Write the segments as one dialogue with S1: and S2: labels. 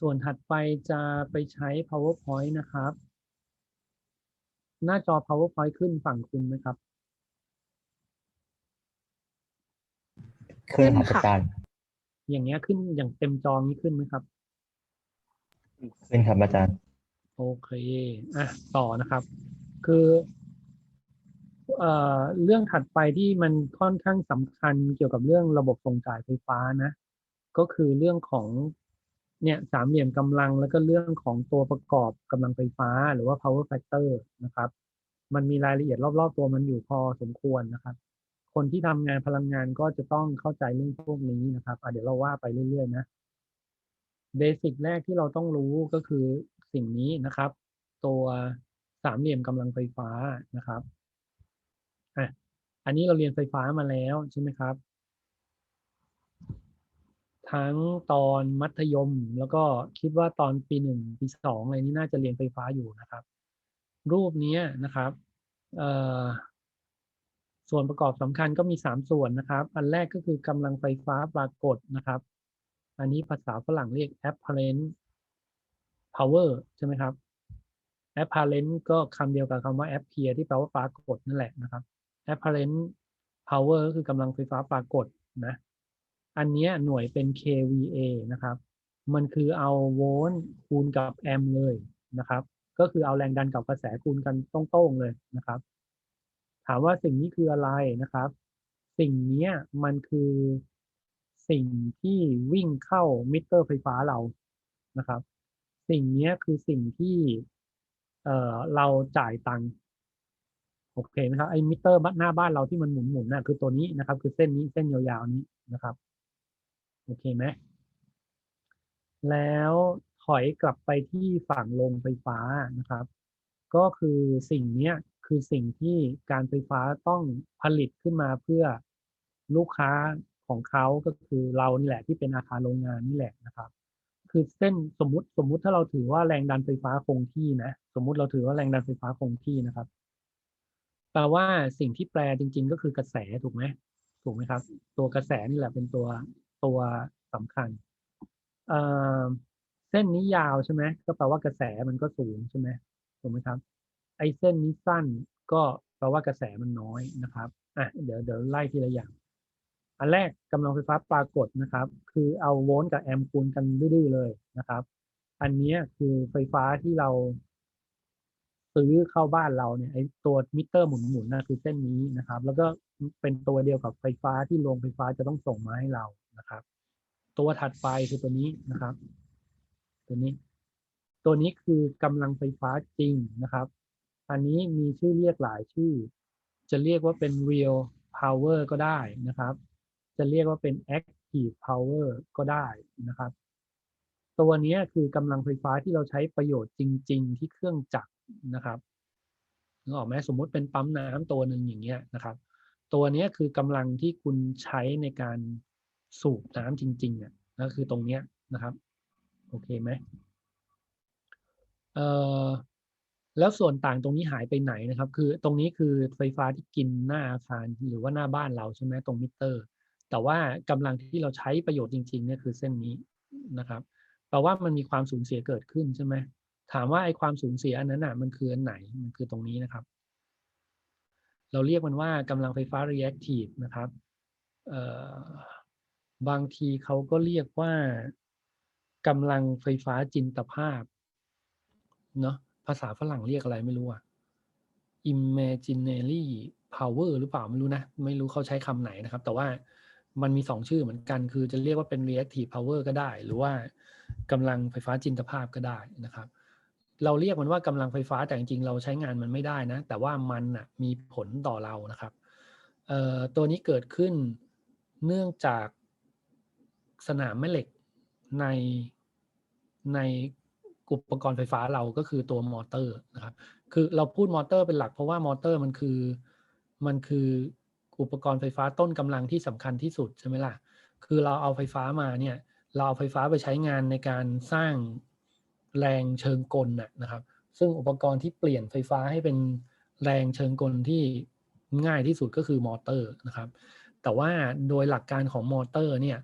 S1: ส่วนถัดไปจะไปใช้ powerpoint นะครับ หน้าจอ powerpoint ขึ้นฝั่งคุณไหมครับ
S2: ขึ้นครับ
S3: ขึ้นค่ะ
S2: อาจารย์
S1: อย่างเงี้ยขึ้นอย่างเต็มจอนี้ขึ้นไหมครับ
S2: ขึ้นครับอาจารย์
S1: โอเค อะ ต่อนะครับ คือเอ่อเรื่องถัดไปที่มันค่อนข้างสำคัญเกี่ยวกับเรื่องระบบส่งจ่ายไฟฟ้านะ ก็คือเรื่องของ เนี่ยสามเหลี่ยมกำลังแล้วก็เรื่องของตัวประกอบกำลังไฟฟ้าหรือว่า power factor นะครับ มันมีรายละเอียดรอบๆตัวมันอยู่พอสมควรนะครับ คนที่ทำงานพลังงานก็จะต้องเข้าใจเรื่องพวกนี้นะครับเดี๋ยวเราว่าไปเรื่อยๆนะเบสิกแรกที่เราต้องรู้ก็คือสิ่งนี้นะครับ ตัวสามเหลี่ยมกำลังไฟฟ้านะครับอะอันนี้เราเรียนไฟฟ้ามาแล้วใช่ไหมครับ ทั้งตอนมัธยม แล้วก็คิดว่าตอนปีหนึ่งปีสองอะไรนี้น่าจะเรียนไฟฟ้าอยู่นะครับ รูปนี้นะครับส่วนประกอบสำคัญก็มีสามส่วนนะครับ อันแรกก็คือกำลังไฟฟ้าปรากฏนะครับ อันนี้ภาษาฝรั่งเรียก apparent power ใช่ไหมครับ apparent ก็คำเดียวกับคำว่า appear ที่แปลว่าปรากฏนั่นแหละนะครับ apparent power ก็คือกำลังไฟฟ้าปรากฏนะ อันนี้หน่วยเป็น kVA นะครับ มันคือเอาโวลต์คูณกับแอมป์เลยนะครับ ก็คือเอาแรงดันกับกระแสคูณกันตรงๆเลยนะครับ ถามว่าสิ่งนี้คืออะไรนะครับ สิ่งนี้มันคือสิ่งที่วิ่งเข้ามิเตอร์ไฟฟ้าเรานะครับ สิ่งนี้คือสิ่งที่เอ่อเราจ่ายตังค์โอเคไหมครับไอ้มิเตอร์หน้าบ้านเราที่มันหมุนหมุนๆน่ะคือตัวนี้นะครับ คือเส้นนี้เส้นยาวๆนี้นะครับ โอเคไหมแล้วถอยกลับไปที่ฝั่งโรงไฟฟ้านะครับ ก็คือสิ่งนี้คือสิ่งที่การไฟฟ้าต้องผลิตขึ้นมาเพื่อลูกค้าของเขาก็คือเรานี่แหละที่เป็นอาคารโรงงานนี่แหละนะครับ คือเส้นสมมติสมมุติถ้าเราถือว่าแรงดันไฟฟ้าคงที่นะสมมุติเราถือว่าแรงดันไฟฟ้าคงที่นะครับแปลว่าสิ่งที่แปลจริง ๆ ก็คือกระแสถูกไหมถูกไหมครับ ตัวกระแสนี่แหละเป็นตัว ตัวสำคัญเอ่อเส้นนี้ยาวใช่ไหมก็แปลว่ากระแสมันก็สูงใช่ไหมถูกไหมครับ ไอ้เส้นนี้สั้นก็แปลว่ากระแสมันน้อยนะครับอะเดี๋ยวเดี๋ยวไล่ทีละอย่าง อันแรกกำลังไฟฟ้าปรากฏนะครับ คือเอาโวลต์กับแอมป์คูณกันดื้อเลยนะครับ อันนี้คือไฟฟ้าที่เราซื้อเข้าบ้านเราเนี่ยไอ้ตัวมิเตอร์หมุนๆนะคือเส้นนี้นะครับ แล้วก็เป็นตัวเดียวกับไฟฟ้าที่โรงไฟฟ้าจะต้องส่งมาให้เรา นะครับ ตัวถัดไปคือตัวนี้นะครับ ตัวนี้ ตัวนี้คือกำลังไฟฟ้าจริงนะครับ อันนี้มีชื่อเรียกหลายชื่อ จะเรียกว่าเป็น real power ก็ได้นะครับ จะเรียกว่าเป็น active power ก็ได้นะครับ ตัวนี้คือกำลังไฟฟ้าที่เราใช้ประโยชน์จริง ๆ ที่เครื่องจักรนะครับนึกออกไหมสมมุติเป็นปั๊มน้ำตัวหนึ่งอย่างเงี้ยนะครับ ตัวนี้คือกำลังที่คุณใช้ในการ สูบน้ำจริงๆอะก็คือตรงเนี้ยนะครับ โอเคไหมเอ่อแล้วส่วนต่างตรงนี้หายไปไหนนะครับ คือตรงนี้คือไฟฟ้าที่กินหน้าอาคารหรือว่าหน้าบ้านเราใช่ไหมตรงมิเตอร์ แต่ว่ากำลังที่เราใช้ประโยชน์จริงๆเนี่ยคือเส้นนี้นะครับแปลว่ามันมีความสูญเสียเกิดขึ้นใช่ไหมถามว่าไอ้ความสูญเสียอันนั้นอะมันคืออันไหนมันคือตรงนี้นะครับ เราเรียกมันว่ากำลังไฟฟ้า reactive นะครับเอ่อ บางทีเขาก็เรียกว่ากำลังไฟฟ้าจินตภาพ เนาะภาษาฝรั่งเรียกอะไรไม่รู้อะ imaginary power หรือเปล่าไม่รู้นะ ไม่รู้เขาใช้คำไหนนะครับ แต่ว่ามันมีสองชื่อเหมือนกัน คือจะเรียกว่าเป็น reactive power ก็ได้ หรือว่ากำลังไฟฟ้าจินตภาพก็ได้นะครับ เราเรียกมันว่ากำลังไฟฟ้าแต่จริงๆ เราใช้งานมันไม่ได้นะ แต่ว่ามันน่ะมีผลต่อเรานะครับตัวนี้เกิดขึ้นเนื่องจาก สนามแม่เหล็กในในอุปกรณ์ไฟฟ้าเราก็คือตัวมอเตอร์นะครับ คือเราพูดมอเตอร์เป็นหลักเพราะว่ามอเตอร์มันคือมันคืออุปกรณ์ไฟฟ้าต้นกำลังที่สำคัญที่สุดใช่ไหมล่ะ คือเราเอาไฟฟ้ามาเนี่ยเราเอาไฟฟ้าไปใช้งานในการสร้างแรงเชิงกลน่ะนะครับ ซึ่งอุปกรณ์ที่เปลี่ยนไฟฟ้าให้เป็นแรงเชิงกลที่ง่ายที่สุดก็คือมอเตอร์นะครับ แต่ว่าโดยหลักการของมอเตอร์เนี่ย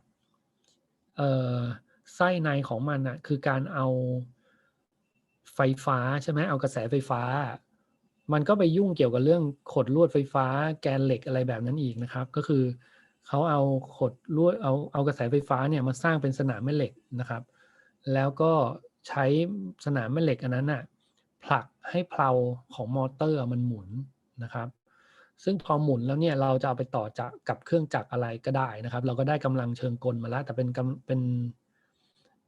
S1: ไส้ในของมันอะคือการเอาไฟฟ้าใช่ไหมเอากระแสไฟฟ้า มันก็ไปยุ่งเกี่ยวกับเรื่องขดลวดไฟฟ้า แกนเหล็กอะไรแบบนั้นอีกนะครับ ก็คือเขาเอาขดลวดเอาเอากระแสไฟฟ้าเนี่ยมาสร้างเป็นสนามแม่เหล็กนะครับ แล้วก็ใช้สนามแม่เหล็กอันนั้นน่ะผลักให้เพลาของมอเตอร์มันหมุนนะครับ ซึ่งพอหมุนแล้วเนี่ยเราจะเอาไปต่อจากกับเครื่องจักรอะไรก็ได้นะครับ เราก็ได้กำลังเชิงกลมาแล้ว แต่เป็นกำเป็น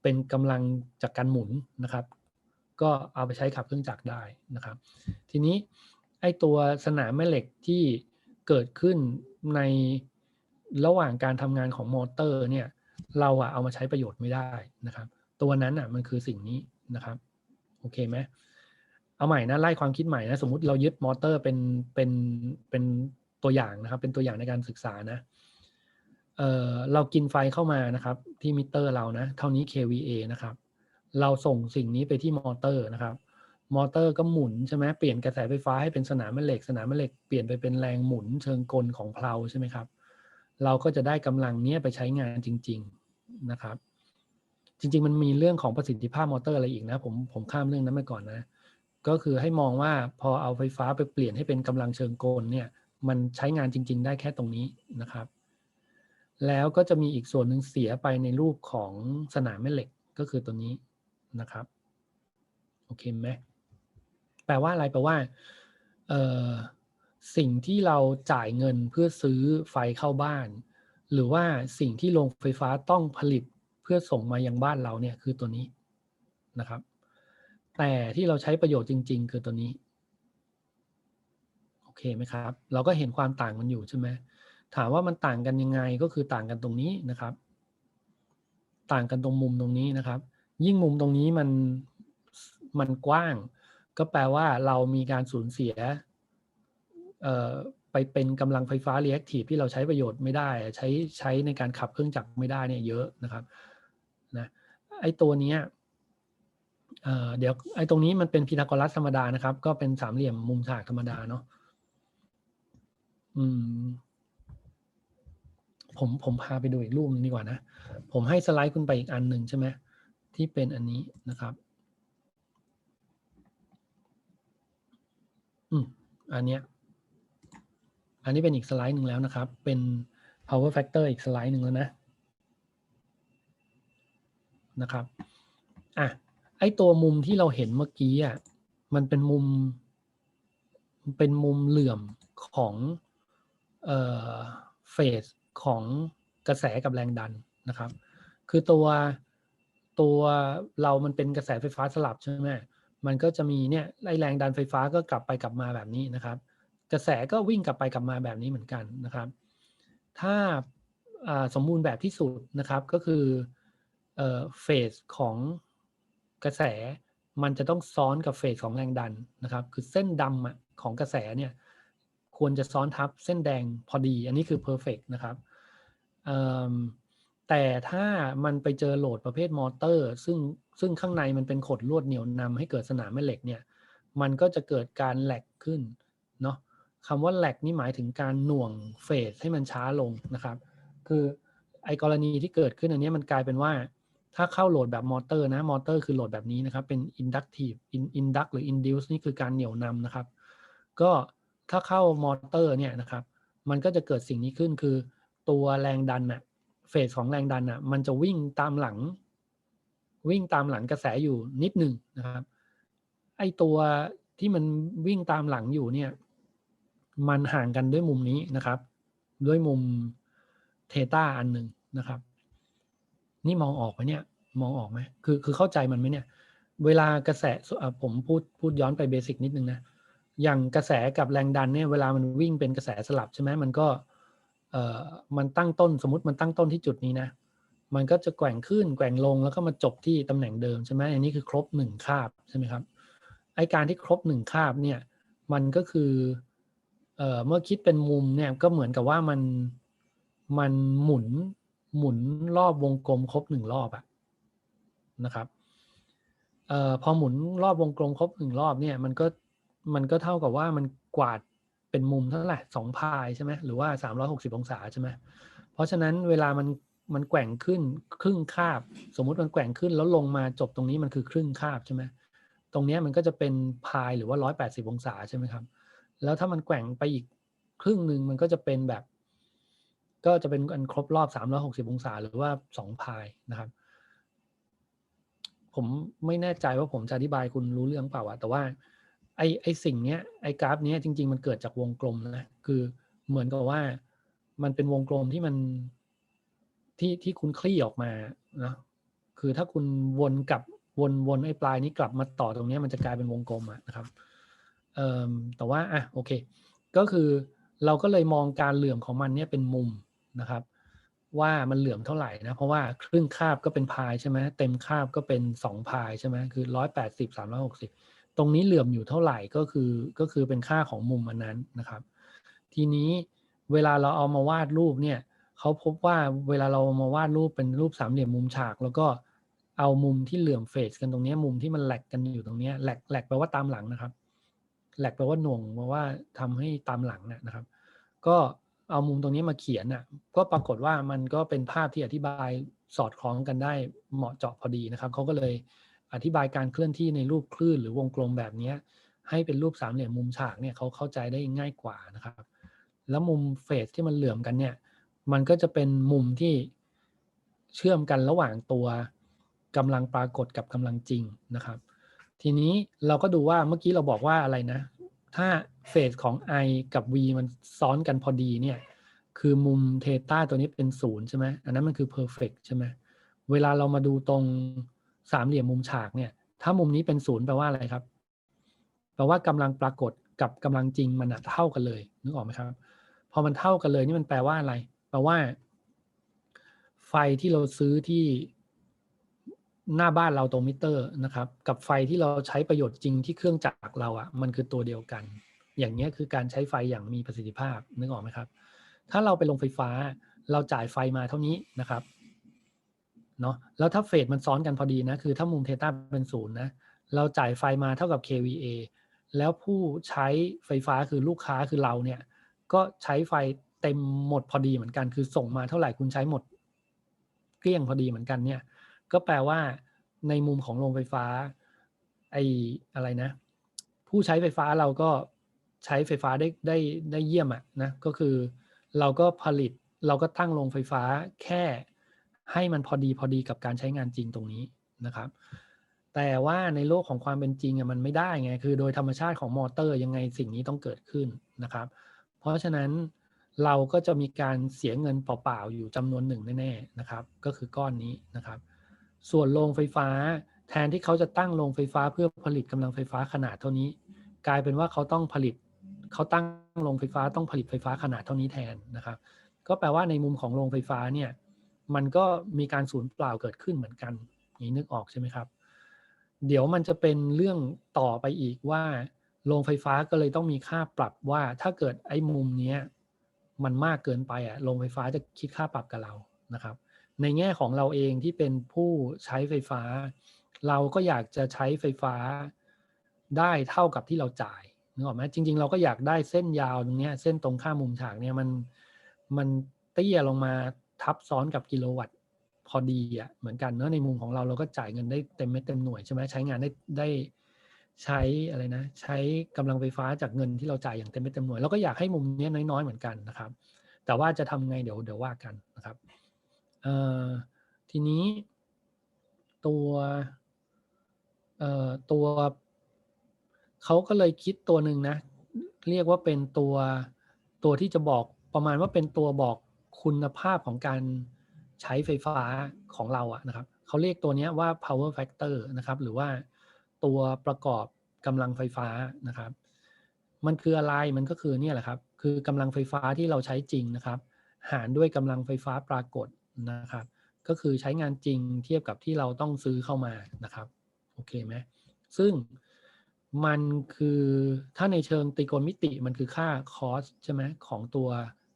S1: เป็นกำลังจากการหมุนนะครับ ก็เอาไปใช้ขับเครื่องจักรได้นะครับ ทีนี้ไอ้ตัวสนามแม่เหล็กที่เกิดขึ้นในระหว่างการทำงานของมอเตอร์เนี่ยเราอะเอามาใช้ประโยชน์ไม่ได้นะครับ ตัวนั้นอะมันคือสิ่งนี้นะครับ โอเคไหม เอาใหม่นะไล่ความคิดใหม่นะสมมติเรายึดมอเตอร์เป็นเป็นเป็นตัวอย่างนะครับ เป็นตัวอย่างในการศึกษานะเออเรากินไฟเข้ามานะครับ ที่มิเตอร์เรานะ เท่านี้ kVA นะครับ เราส่งสิ่งนี้ไปที่มอเตอร์นะครับ มอเตอร์ก็หมุนใช่ไหมเปลี่ยนกระแสไฟฟ้าให้เป็นสนามแม่เหล็ก สนามแม่เหล็กเปลี่ยนไปเป็นแรงหมุนเชิงกลของเพลาใช่ไหมครับ เราก็จะได้กำลังเนี้ยไปใช้งานจริง ๆนะครับ จริง ๆ มันมีเรื่องของประสิทธิภาพมอเตอร์อะไรอีกนะ ผมผมข้ามเรื่องนั้นไปก่อนนะ ก็คือให้มองว่าพอเอาไฟฟ้าไปเปลี่ยนให้เป็นกำลังเชิงกลเนี่ยมันใช้งานจริง ๆ ได้แค่ตรงนี้นะครับ แล้วก็จะมีอีกส่วนหนึ่งเสียไปในรูปของสนามแม่เหล็กก็คือตัวนี้นะครับโอเคไหมแปลว่าอะไรแปลว่าเออสิ่งที่เราจ่ายเงินเพื่อซื้อไฟเข้าบ้าน หรือว่าสิ่งที่โรงไฟฟ้าต้องผลิตเพื่อส่งมายังบ้านเราเนี่ยคือตัวนี้นะครับ แต่ที่เราใช้ประโยชน์จริง ๆ คือตัวนี้ โอเคไหมครับ เราก็เห็นความต่างมันอยู่ใช่ไหมถามว่ามันต่างกันยังไงก็คือต่างกันตรงนี้นะครับ ต่างกันตรงมุมตรงนี้นะครับ ยิ่งมุมตรงนี้มันมันกว้าง ก็แปลว่าเรามีการสูญเสียไปเป็นกำลังไฟฟ้า reactive ที่เราใช้ประโยชน์ไม่ได้ ใช้ใช้ในการขับเครื่องจักรไม่ได้เนี่ยเยอะนะครับนะไอ้ตัวเนี้ย เดี๋ยวไอ้ตรงนี้มันเป็นพีทาโกรัสธรรมดานะครับ ก็เป็นสามเหลี่ยมมุมฉากธรรมดาเนาะอืม ผมผมพาไปดูอีกรูปหนึงดีกว่านะ ผมให้สไลด์คุณไปอีกอันหนึ่งใช่ไหมที่เป็นอันนี้นะครับ อืม อันเนี้ย อันนี้เป็นอีกสไลด์หนึ่งแล้วนะครับ เป็น power factor อีกสไลด์หนึ่งแล้วนะ นะครับ อะ ไอ้ตัวมุมที่เราเห็นเมื่อกี้อะมันเป็นมุม เป็นมุมเหลื่อมของเอ่อเฟสของกระแสกับแรงดันนะครับ คือตัวตัวเรามันเป็นกระแสไฟฟ้าสลับใช่ไหมมันก็จะมีเนี่ยไอแรงดันไฟฟ้าก็กลับไปกลับมาแบบนี้นะครับ กระแสก็วิ่งกลับไปกลับมาแบบนี้เหมือนกันนะครับ ถ้าสมบูรณ์แบบที่สุดนะครับก็คือเฟสของ กระแสมันจะต้องซ้อนกับเฟสของแรงดันนะครับ คือเส้นดำอะของกระแสเนี่ยควรจะซ้อนทับเส้นแดงพอดี อันนี้คือ perfect นะครับแต่ถ้ามันไปเจอโหลดประเภทมอเตอร์ ซึ่งซึ่งข้างในมันเป็นขดลวดเหนียวนำให้เกิดสนามแม่เหล็กเนี่ยมันก็จะเกิดการแหลกขึ้นเนาะคำว่าแหลกนี่หมายถึงการหน่วงเฟสให้มันช้าลงนะครับ คือไอ้กรณีที่เกิดขึ้นอันนี้มันกลายเป็นว่า ถ้าเข้าโหลดแบบมอเตอร์นะมอเตอร์คือโหลดแบบนี้นะครับ เป็น inductive induct หรือ induce นี่คือการเหนี่ยวนำนะครับ ก็ถ้าเข้ามอเตอร์เนี่ยนะครับ มันก็จะเกิดสิ่งนี้ขึ้นคือ ตัวแรงดันน่ะเฟสของแรงดันน่ะมันจะวิ่งตามหลัง วิ่งตามหลังกระแสอยู่นิดหนึ่งนะครับ ไอตัวที่มันวิ่งตามหลังอยู่เนี่ย มันห่างกันด้วยมุมนี้นะครับ ด้วยมุมเทตาอันหนึ่งนะครับ นี่มองออกไหมเนี่ย มองออกไหมคือคือเข้าใจมันไหมเนี่ย เวลากระแสผมพูดพูดย้อนไปเบสิกนิดนึงนะอย่างกระแสกับแรงดันเนี่ยเวลามันวิ่งเป็นกระแสสลับใช่ไหมมันก็เอ่อมันตั้งต้นสมมติมันตั้งต้นที่จุดนี้นะมันก็จะแกว่งขึ้นแกว่งลงแล้วก็มาจบที่ตำแหน่งเดิมใช่ไหมอันนี้คือครบหนึ่งคาบใช่ไหมครับไอการที่ครบหนึ่งคาบเนี่ยมันก็คือเอ่อเมื่อคิดเป็นมุมเนี่ยก็เหมือนกับว่ามันมันหมุน หมุนรอบวงกลมครบหนึ่งรอบอะนะครับเอ่อพอหมุนรอบวงกลมครบหนึ่งรอบเนี่ยมันก็มันก็เท่ากับว่ามันกวาดเป็นมุมเท่าไหร่สองพายใช่ไหมหรือว่าสามร้อยหกสิบองศาใช่ไหมเพราะฉะนั้นเวลามันมันแกว่งขึ้นครึ่งคาบ สมมุติมันแกว่งขึ้นแล้วลงมาจบตรงนี้มันคือครึ่งคาบใช่ไหมตรงนี้มันก็จะเป็นพายหรือว่าร้อยแปดสิบองศาใช่ไหมครับ แล้วถ้ามันแกว่งไปอีกครึ่งหนึ่งมันก็จะเป็นแบบ ก็จะเป็นอันครบรอบสามร้อหกสิบองศา หรือว่าสองพายนะครับ ผมไม่แน่ใจว่าผมจะอธิบายคุณรู้เรื่องเปล่าอะแต่ว่าไอไอสิ่งเนี้ยไอกราฟเนี้ยจริง ๆ มันเกิดจากวงกลมนะคือเหมือนกับว่ามันเป็นวงกลมที่มันที่ที่คุณคลี่ออกมานะคือถ้าคุณวนกลับวนวนไอ้ปลายนี้กลับมาต่อตรงนี้มันจะกลายเป็นวงกลมอะนะครับเอ่อแต่ว่าอะโอเค ก็คือเราก็เลยมองการเหลื่อมของมันเนี่ยเป็นมุม นะครับ ว่ามันเหลื่อมเท่าไหร่นะ เพราะว่าครึ่งคาบก็เป็นพายใช่ไหมเต็มคาบก็เป็นสองพายใช่ไหมคือร้อยแปดสิบสามร้อยหกสิบตรงนี้เหลื่อมอยู่เท่าไหร่ก็คือก็คือเป็นค่าของมุมอันนั้นนะครับ ทีนี้เวลาเราเอามาวาดรูปเนี่ยเขาพบว่าเวลาเรามาวาดรูปเป็นรูปสามเหลี่ยมมุมฉาก แล้วก็เอามุมที่เหลื่อมเฟสกันตรงนี้มุมที่มันแหลกกันอยู่ตรงนี้แหลกแหลกแปลว่าตามหลังนะครับแหลกแปลว่าหน่วงแปลว่าทำให้ตามหลังนะนะครับ ก็ เอามุมตรงนี้มาเขียนน่ะก็ปรากฏว่ามันก็เป็นภาพที่อธิบายสอดคล้องกันได้เหมาะเจาะพอดีนะครับเขาก็เลยอธิบายการเคลื่อนที่ในรูปคลื่นหรือวงกลมแบบนี้ให้เป็นรูปสามเหลี่ยมมุมฉากเนี่ยเขาเข้าใจได้ง่ายกว่านะครับ แล้วมุมเฟสที่มันเหลื่อมกันเนี่ย มันก็จะเป็นมุมที่เชื่อมกันระหว่างตัวกำลังปรากฏกับกำลังจริงนะครับ ทีนี้เราก็ดูว่าเมื่อกี้เราบอกว่าอะไรนะ ถ้า เฟสของ i กับ v มันซ้อนกันพอดีเนี่ย คือมุมเทต้าตัวนี้เป็นศูนย์ใช่ไหมอันนั้นมันคือ perfect ใช่ไหมเวลาเรามาดูตรงสามเหลี่ยมมุมฉากเนี่ย ถ้ามุมนี้เป็นศูนย์แปลว่าอะไรครับ แปลว่ากำลังปรากฏกับกำลังจริงมันเท่ากันเลยนึกออกไหมครับ พอมันเท่ากันเลยนี่มันแปลว่าอะไร แปลว่า ไฟที่เราซื้อที่หน้าบ้านเราตรงมิเตอร์นะครับ กับไฟที่เราใช้ประโยชน์จริงที่เครื่องจักรเราอะ่ะ มันคือตัวเดียวกัน อย่างนี้ยคือการใช้ไฟอย่างมีประสิทธิภาพนึกออกไหมครับ ถ้าเราไปลงไฟฟ้า เราจ่ายไฟมาเท่านี้นะครับเนาะแล้วถ้าเฟสมันซ้อนกันพอดีนะคือถ้ามุมเทต้าเป็นศูนย์นะเราจ่ายไฟมาเท่ากับ kVA แล้วผู้ใช้ไฟฟ้าคือลูกค้าคือเราเนี่ย ก็ใช้ไฟเต็มหมดพอดีเหมือนกัน คือส่งมาเท่าไหร่คุณใช้หมด เกลี้ยงพอดีเหมือนกันเนี่ย ก็แปลว่าในมุมของโรงไฟฟ้า ไอ้อะไรนะ ผู้ใช้ไฟฟ้าเราก็ ใช้ไฟฟ้าได้ได้ได้เยี่ยมอะนะก็คือเราก็ผลิตเราก็ตั้งโรงไฟฟ้าแค่ให้มันพอดีพอดีกับการใช้งานจริงตรงนี้นะครับ แต่ว่าในโลกของความเป็นจริงอะมันไม่ได้ไงคือโดยธรรมชาติของมอเตอร์ยังไงสิ่งนี้ต้องเกิดขึ้นนะครับ เพราะฉะนั้นเราก็จะมีการเสียเงินเปล่าๆอยู่จำนวนหนึ่งแน่ๆนะครับ ก็คือก้อนนี้นะครับ ส่วนโรงไฟฟ้าแทนที่เขาจะตั้งโรงไฟฟ้าเพื่อผลิตกำลังไฟฟ้าขนาดเท่านี้ กลายเป็นว่าเขาต้องผลิต เขาตั้งโรงไฟฟ้าต้องผลิตไฟฟ้าขนาดเท่านี้แทนนะครับ ก็แปลว่าในมุมของโรงไฟฟ้าเนี่ยมันก็มีการสูญเปล่าเกิดขึ้นเหมือนกันนี่นึกออกใช่ไหมครับ เดี๋ยวมันจะเป็นเรื่องต่อไปอีกว่าโรงไฟฟ้าก็เลยต้องมีค่าปรับว่าถ้าเกิดไอ้มุมเนี้ยมันมากเกินไปอะโรงไฟฟ้าจะคิดค่าปรับกับเรานะครับ ในแง่ของเราเองที่เป็นผู้ใช้ไฟฟ้า เราก็อยากจะใช้ไฟฟ้าได้เท่ากับที่เราจ่าย นึกออกไหมจริง ๆ เราก็อยากได้เส้นยาวตรงนี้เส้นตรงข้ามมุมฉากเนี่ยมันมันเตี้ยลงมาทับซ้อนกับกิโลวัตต์พอดีอะเหมือนกันเนอะในมุมของเราเราก็จ่ายเงินได้เต็มเม็ดเต็มหน่วยใช่ไหมใช้งานได้ได้ใช้อะไรนะ ใช้กำลังไฟฟ้าจากเงินที่เราจ่ายอย่างเต็มเม็ดเต็มหน่วยเราก็อยากให้มุมนี้น้อยๆเหมือนกันนะครับ แต่ว่าจะทำไงเดี๋ยวเดี๋ยวว่ากันนะครับเอ่อทีนี้ตัวเอ่อตัว เขาก็เลยคิดตัวหนึ่งนะ เรียกว่าเป็นตัวตัวที่จะบอกประมาณว่าเป็นตัวบอกคุณภาพของการใช้ไฟฟ้าของเราอะนะครับเขาเรียกตัวนี้ว่า power factor นะครับหรือว่าตัวประกอบกำลังไฟฟ้านะครับ มันคืออะไรมันก็คือเนี่ยแหละครับ คือกำลังไฟฟ้าที่เราใช้จริงนะครับ หารด้วยกำลังไฟฟ้าปรากฏนะครับ ก็คือใช้งานจริงเทียบกับที่เราต้องซื้อเข้ามานะครับโอเคไหมซึ่ง มันคือถ้าในเชิงตรีโกณมิติมันคือค่าคอสใช่ไหมของตัว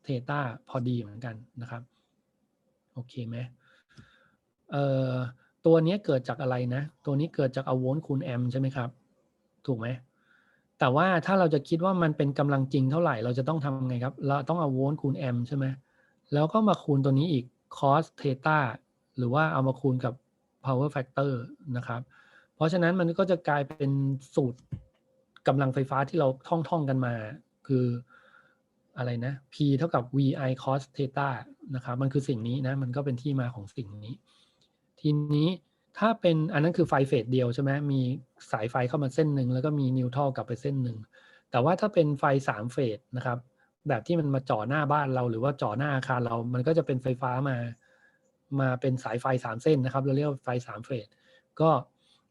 S1: เทต้าพอดีเหมือนกันนะครับ โอเคไหมเอ่อตัวนี้เกิดจากอะไรนะ ตัวนี้เกิดจากเอาโวลต์คูณแอมใช่ไหมครับ ถูกไหมแต่ว่าถ้าเราจะคิดว่ามันเป็นกำลังจริงเท่าไหร่ เราจะต้องทำไงครับ เราต้องเอาโวลต์คูณแอมใช่ไหมแล้วก็มาคูณตัวนี้อีก cos theta หรือว่าเอามาคูณกับ power factor นะครับ เพราะฉะนั้นมันก็จะกลายเป็นสูตรกำลังไฟฟ้าที่เราท่องท่องๆกันมา คืออะไรนะ P เท่ากับ VI cos theta นะครับ มันคือสิ่งนี้นะ มันก็เป็นที่มาของสิ่งนี้ ทีนี้ถ้าเป็นอันนั้นคือไฟเฟสเดียวใช่ไหมมีสายไฟเข้ามาเส้นหนึ่งแล้วก็มีนิวทรัลกลับไปเส้นหนึ่ง แต่ว่าถ้าเป็นไฟสามเฟสนะครับ แบบที่มันมาจ่อหน้าบ้านเราหรือว่าจ่อหน้าอาคารเรา มันก็จะเป็นไฟฟ้ามา มาเป็นสายไฟสามเส้นนะครับ เราเรียกว่าไฟสามเฟส ก็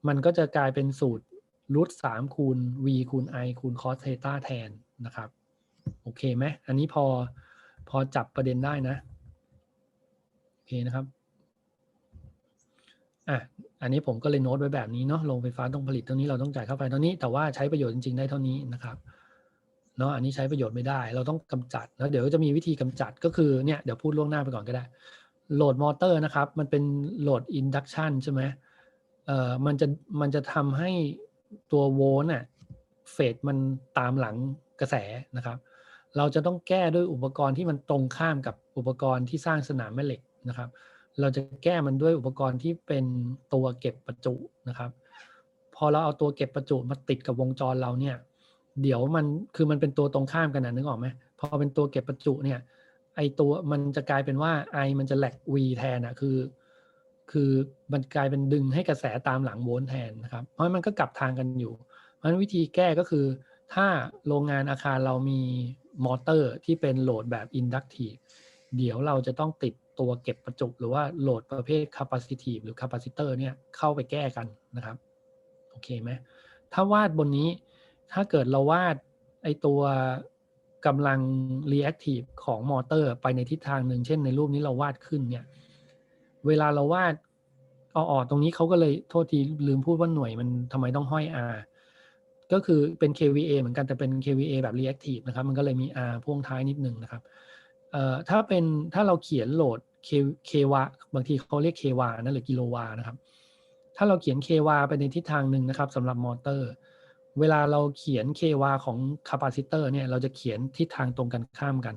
S1: มันก็จะกลายเป็นสูตรรูทสามคูณ v คูณ i คูณ cos theta แทนนะครับ โอเคไหมอันนี้พอพอจับประเด็นได้นะ โอเคนะครับอะอันนี้ผมก็เลยโน้ตไว้แบบนี้เนาะโรงไฟฟ้าต้องผลิตเท่านี้เราต้องจ่ายค่าไฟเท่านี้แต่ว่าใช้ประโยชน์จริงๆได้เท่านี้นะครับเนาะอันนี้ใช้ประโยชน์ไม่ได้ เราต้องกำจัดแล้วเดี๋ยวจะมีวิธีกำจัดก็คือเนี่ยเดี๋ยวพูดล่วงหน้าไปก่อนก็ได้โหลดมอเตอร์นะครับ มันเป็นโหลดอินดักชันใช่ไหมเอ่อมันจะมันจะทำให้ตัวโวลต์น่ะเฟสมันตามหลังกระแสนะครับ เราจะต้องแก้ด้วยอุปกรณ์ที่มันตรงข้ามกับอุปกรณ์ที่สร้างสนามแม่เหล็กนะครับ เราจะแก้มันด้วยอุปกรณ์ที่เป็นตัวเก็บประจุนะครับ พอเราเอาตัวเก็บประจุมาติดกับวงจรเราเนี่ย เดี๋ยวมันคือมันเป็นตัวตรงข้ามกันนะนึกออกไหมพอเป็นตัวเก็บประจุเนี่ยไอตัวมันจะกลายเป็นว่า I มันจะแหลก V แทนอะคือ คือมันกลายเป็นดึงให้กระแสตามหลังโวลต์แทนนะครับ เพราะมันก็กลับทางกันอยู่ เพราะฉะนั้นวิธีแก้ก็คือถ้าโรงงานอาคารเรามีมอเตอร์ที่เป็นโหลดแบบอินดักทีฟเดี๋ยวเราจะต้องติดตัวเก็บประจุหรือว่าโหลดประเภท capacitive หรือ capacitor เนี่ยเข้าไปแก้กันนะครับ โอเคไหมถ้าวาดบนนี้ถ้าเกิดเราวาดไอตัวกำลัง reactive ของมอเตอร์ไปในทิศทางหนึ่ง เช่นในรูปนี้เราวาดขึ้นเนี่ย เวลาเราวาดอาอตรงนี้เขาก็เลยโทษทีลืมพูดว่าหน่วยมันทำไมต้องห้อย R ก็คือเป็น KVA เหมือนกันแต่เป็น KVA แบบ reactive นะครับ มันก็เลยมี R พ่วงท้ายนิดนึงนะครับเอ่อถ้าเป็นถ้าเราเขียนโหลด K kwA บางทีเขาเรียก kwA นะหรือกิโลวานะครับ ถ้าเราเขียน kwA ไปในทิศทางหนึ่งนะครับสำหรับมอเตอร์ เวลาเราเขียน kwA ของคาปาซิเตอร์เนี่ยเราจะเขียนทิศทางตรงกันข้ามกัน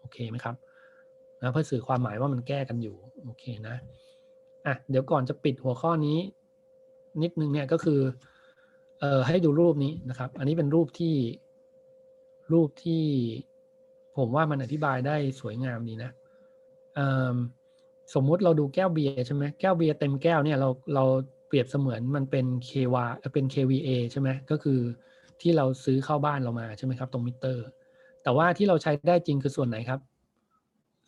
S1: โอเคไหมครับ นะเพื่อสื่อความหมายว่ามันแก้กันอยู่โอเคนะอะเดี๋ยวก่อนจะปิดหัวข้อนี้ นิดนึงเนี่ยก็คือเอ่อให้ดูรูปนี้นะครับ อันนี้เป็นรูปที่รูปที่ผมว่ามันอธิบายได้สวยงามดีนะสมมุติเราดูแก้วเบียร์ใช่ไหมแก้วเบียร์เต็มแก้วเนี่ยเราเราเปรียบเสมือนมันเป็น KW เอ่อเป็น KVA ใช่ไหมก็คือที่เราซื้อเข้าบ้านเรามาใช่ไหมครับ ตรงมิเตอร์ แต่ว่าที่เราใช้ได้จริงคือส่วนไหนครับ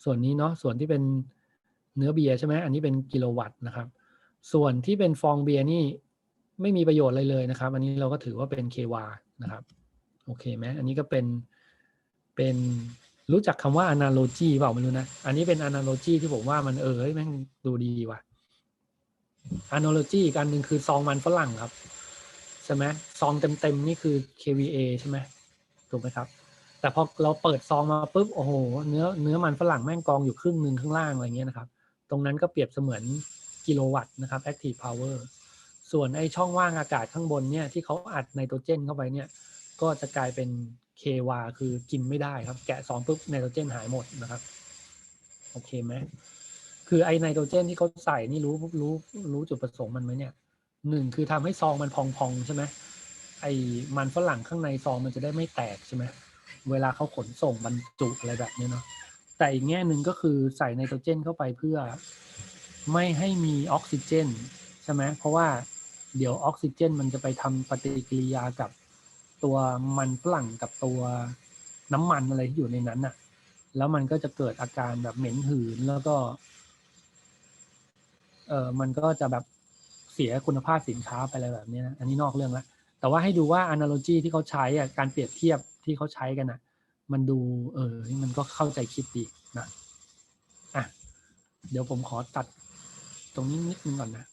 S1: ส่วนนี้เนาะส่วนที่เป็นเนื้อเบียร์ใช่ไหมอันนี้เป็นกิโลวัตต์นะครับ ส่วนที่เป็นฟองเบียร์นี่ไม่มีประโยชน์อะไรเลยนะครับ อันนี้เราก็ถือว่าเป็น KW นะครับโอเคไหมอันนี้ก็เป็นเป็นรู้จักคำว่า analogy เปล่าไม่รู้นะ อันนี้เป็น analogy ที่ผมว่ามันเออเฮ้ยแม่งดูดีว่ะ analogy อีกอันหนึ่งคือซองมันฝรั่งครับ ใช่ไหมซองเต็มๆ นี่คือ KVA ใช่ไหมถูกไหมครับ แต่พอเราเปิดซองมาปุ๊บโอ้โหเนื้อเนื้อมันฝรั่งแม่งกองอยู่ครึ่งหนึ่งข้างล่างอะไรเงี้ยนะครับ ตรงนั้นก็เปรียบเสมือนกิโลวัตต์นะครับ active power ส่วนไอ้ช่องว่างอากาศข้างบนเนี่ยที่เขาอัดไนโตรเจนเข้าไปเนี่ย ก็จะกลายเป็นควาคือกินไม่ได้ครับ แกะซองปุ๊บไนโตรเจนหายหมดนะครับโอเคไหมคือไอไนโตรเจนที่เขาใส่นี่รู้รู้รู้จุดประสงค์มันไหมเนี่ยหนึ่งคือทำให้ซองมันพองๆใช่ไหมไอมันฝรั่งข้างในซองมันจะได้ไม่แตกใช่ไหม เวลาเขาขนส่งบรรจุอะไรแบบนี้เนาะแต่อีกแง่หนึ่งก็คือใส่ไนโตรเจนเข้าไปเพื่อไม่ให้มีออกซิเจนใช่ไหมเพราะว่าเดี๋ยวออกซิเจน มันจะไปทำปฏิกิริยากับตัวมันฝรั่งกับตัวน้ำมันอะไรที่อยู่ในนั้นน่ะ แล้วมันก็จะเกิดอาการแบบเหม็นหืนแล้วก็ เออมันก็จะแบบเสียคุณภาพสินค้าไปอะไรแบบนี้นะ อันนี้นอกเรื่องละ แต่ว่าให้ดูว่า analogy ที่เขาใช้อะการเปรียบเทียบที่เขาใช้กันอะ มันดูเออมันก็เข้าใจคิดดีนะอะเดี๋ยวผมขอตัดตรงนี้นิดนึงก่อนนะ